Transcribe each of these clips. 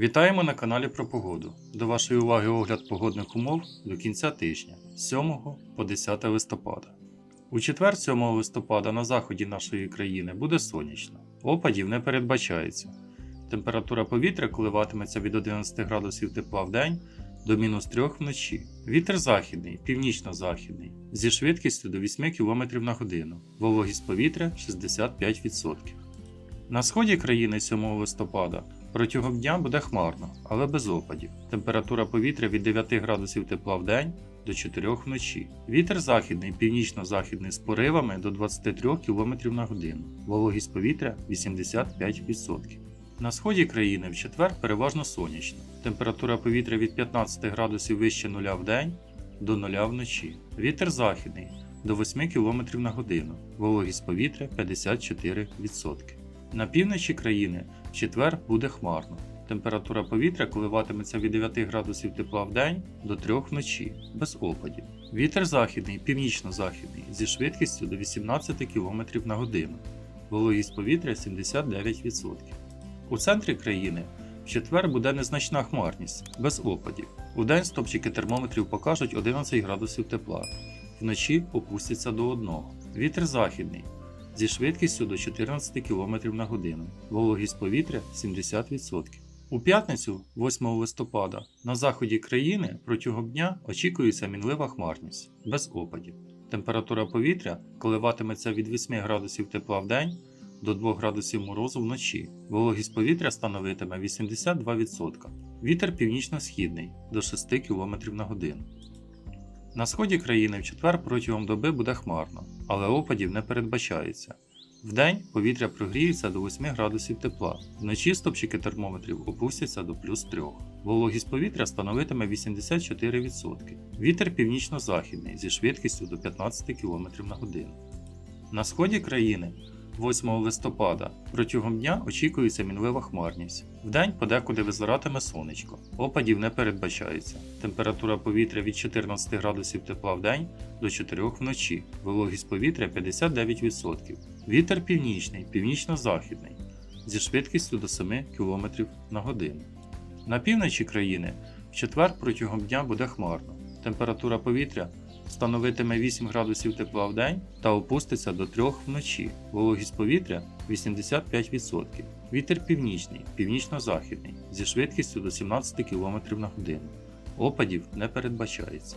Вітаємо на каналі про погоду. До вашої уваги огляд погодних умов до кінця тижня з 7 по 10 листопада. У четвер 7 листопада на заході нашої країни буде сонячно. Опадів не передбачається. Температура повітря коливатиметься від 11 градусів тепла в день до мінус 3 вночі. Вітер західний, північно-західний, зі швидкістю до 8 км на годину. Вологість повітря 65%. На сході країни 7 листопада протягом дня буде хмарно, але без опадів. Температура повітря від 9 градусів тепла в день до 4 вночі. Вітер західний, північно-західний з поривами до 23 км на годину. Вологість повітря 85%. На сході країни в четвер переважно сонячно. Температура повітря від 15 градусів вище 0 в день до 0 вночі. Вітер західний до 8 км на годину. Вологість повітря 54%. На півночі країни в четвер буде хмарно. Температура повітря коливатиметься від 9 градусів тепла в день до 3 вночі, без опадів. Вітер західний, північно-західний зі швидкістю до 18 км на годину. Вологість повітря 79%. У центрі країни в четвер буде незначна хмарність, без опадів. У день стопчики термометрів покажуть 11 градусів тепла, вночі опустяться до 1. Вітер західний зі швидкістю до 14 км на годину. Вологість повітря 70%. У п'ятницю, 8 листопада, на заході країни протягом дня очікується мінлива хмарність без опадів. Температура повітря коливатиметься від 8 градусів тепла в день до 2 градусів морозу вночі. Вологість повітря становитиме 82%. Вітер північно-східний до 6 км на годину. На сході країни в четвер протягом доби буде хмарно, але опадів не передбачається. Вдень повітря прогріється до 8 градусів тепла, вночі стопчики термометрів опустяться до плюс 3. Вологість повітря становитиме 84%. Вітер північно-західний зі швидкістю до 15 км на годину. На сході країни 8 листопада протягом дня очікується мінлива хмарність. Вдень подекуди визиратиме сонечко. Опадів не передбачається. Температура повітря від 14 градусів тепла в день до 4 вночі. Вологість повітря 59%. Вітер північний, північно-західний зі швидкістю до 7 км на годину. На півночі країни в четвер протягом дня буде хмарно. Температура повітря становитиме 8 градусів тепла в день та опуститься до 3 вночі. Вологість повітря 85%. Вітер північний, північно-західний зі швидкістю до 17 км на годину. Опадів не передбачається.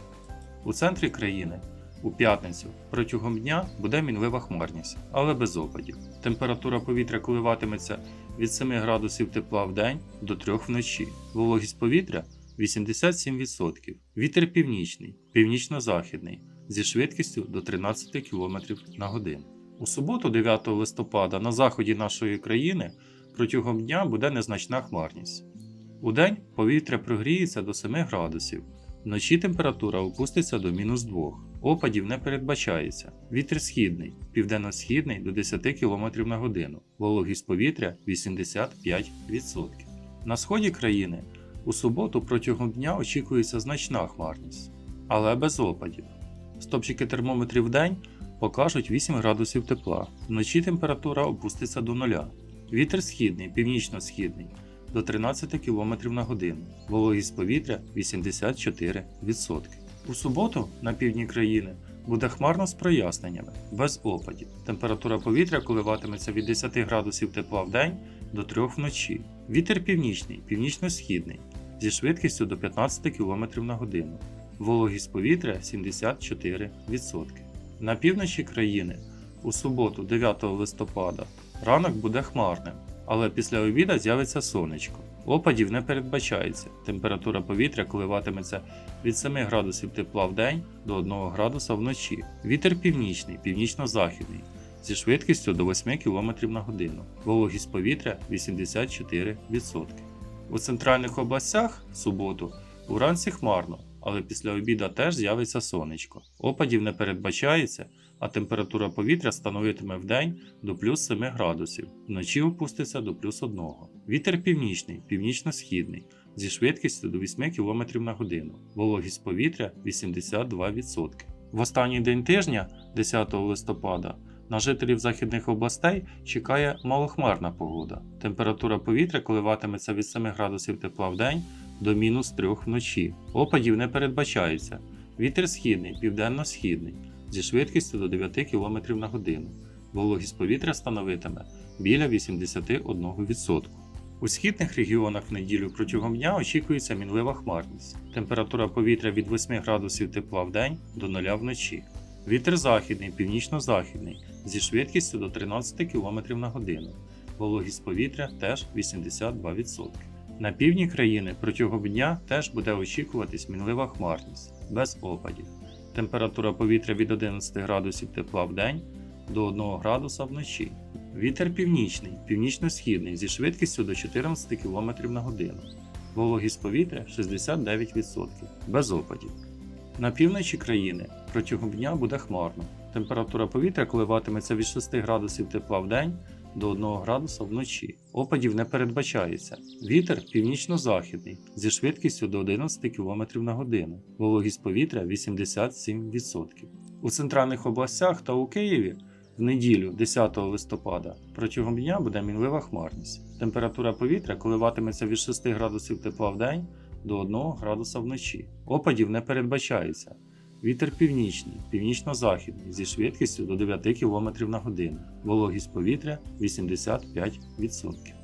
У центрі країни у п'ятницю протягом дня буде мінлива хмарність, але без опадів. Температура повітря коливатиметься від 7 градусів тепла в день до 3 вночі. Вологість повітря 87%. Вітер північний, північно-західний зі швидкістю до 13 км на годину. У суботу, 9 листопада, на заході нашої країни протягом дня буде незначна хмарність. У день повітря прогріється до 7 градусів, вночі температура опуститься до мінус 2. Опадів не передбачається. Вітер східний, південно-східний до 10 км на годину. Вологість повітря 85%. На сході країни у суботу протягом дня очікується значна хмарність, але без опадів. Стопчики термометрів в день покажуть 8 градусів тепла. Вночі температура опуститься до нуля. Вітер східний, північно-східний до 13 км на годину. Вологість повітря 84%. У суботу на півдні країни буде хмарно з проясненнями, без опадів. Температура повітря коливатиметься від 10 градусів тепла в день до 3 вночі. Вітер північний, північно-східний зі швидкістю до 15 км на годину. Вологість повітря 74%. На півночі країни у суботу, 9 листопада, ранок буде хмарним, але після обіда з'явиться сонечко. Опадів не передбачається. Температура повітря коливатиметься від 7 градусів тепла в день до 1 градуса вночі. Вітер північний, північно-західний зі швидкістю до 8 км на годину. Вологість повітря 84%. У центральних областях суботу уранці хмарно, але після обіда теж з'явиться сонечко. Опадів не передбачається, а температура повітря становитиме в день до плюс 7 градусів, вночі опуститься до плюс 1. Вітер північний, північно-східний зі швидкістю до 8 км на годину. Вологість повітря 82%. В останній день тижня, 10 листопада, На жителів західних областей чекає малохмарна погода. Температура повітря коливатиметься від 7 градусів тепла в день до мінус 3 вночі. Опадів не передбачається. Вітер східний, південно-східний зі швидкістю до 9 км на годину. Вологість повітря становитиме біля 81%. У східних регіонах в неділю протягом дня очікується мінлива хмарність. Температура повітря від 8 градусів тепла в день до 0 вночі. Вітер західний, північно-західний зі швидкістю до 13 км на годину. Вологість повітря теж 82%. На півдні країни протягом дня теж буде очікуватись мінлива хмарність без опадів. Температура повітря від 11 градусів тепла в день до 1 градуса вночі. Вітер північний, північно-східний зі швидкістю до 14 км на годину. Вологість повітря 69%, без опадів. На півночі країни протягом дня буде хмарно. Температура повітря коливатиметься від 6 градусів тепла в день до 1 градуса вночі. Опадів не передбачається. Вітер північно-західний зі швидкістю до 11 км на годину. Вологість повітря 87%. У центральних областях та у Києві в неділю 10 листопада протягом дня буде мінлива хмарність. Температура повітря коливатиметься від 6 градусів тепла в день до 1 градуса вночі. Опадів не передбачається. Вітер північний, північно-західний зі швидкістю до 9 км на годину. Вологість повітря 85%.